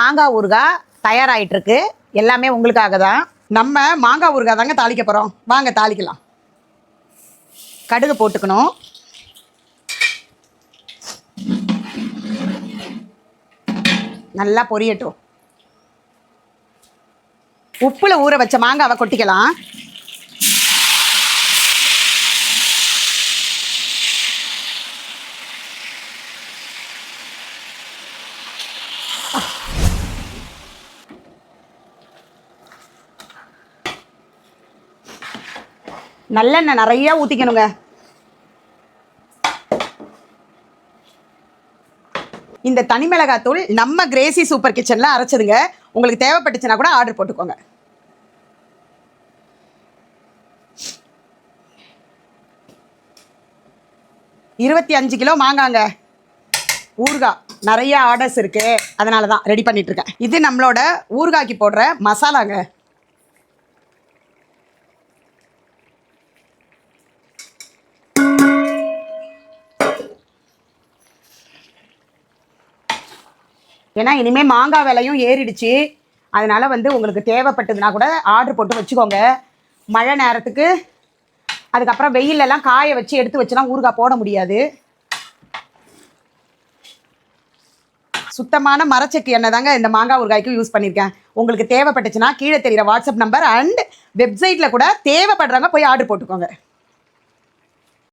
மாங்காய் ஊறுகாய் தயாராகிட்டு இருக்கு எல்லாமே உங்களுக்காக தான். நம்ம மாங்காய் ஊறுகாய் தாங்க தாளிக்க போகிறோம் வாங்க தாளிக்கலாம். கடுகு போட்டுக்கணும். நல்லா பொரியட்டும். உப்பில் ஊற வச்ச மாங்காவை கொட்டிக்கலாம். நல்லெண்ணெய் நிறைய ஊற்றிக்கணுங்க இந்த தனி மிளகாத்தூள் நம்ம கிரேசி சூப்பர் கிச்சனில் அரைச்சதுங்க. உங்களுக்கு தேவைப்பட்டுச்சுன்னா கூட ஆர்டர் போட்டுக்கோங்க. இருபத்தி அஞ்சு கிலோ மாங்காங்க. ஊறுகாய். நிறைய ஆர்டர்ஸ் இருக்கு. அதனால தான் ரெடி பண்ணிட்டு இருக்கேன். இது நம்மளோட ஊறுகாய்க்கு போடுற மசாலாங்க. ஏன்னா இனிமேல் மாங்காய் விலையும் ஏறிடுச்சு. அதனால வந்து உங்களுக்கு தேவைப்பட்டதுன்னா கூட ஆர்டர் போட்டு வச்சுக்கோங்க. மழை நேரத்துக்கு. அதுக்கப்புறம் வெயிலெல்லாம் காய வச்சு எடுத்து வச்சுலாம் ஊறுகாய் போட முடியாது. சுத்தமான மரச்செக்கு எண்ணெய் தாங்க இந்த மாங்காய் ஊறுகாய்க்கு யூஸ் பண்ணியிருக்கேன் உங்களுக்கு தேவைப்பட்டுச்சுன்னா கீழே தெரிகிற வாட்ஸ்அப் நம்பர் அண்ட் வெப்சைட்டில் கூட தேவைப்படுறவங்க போய் ஆர்டர் போட்டுக்கோங்க.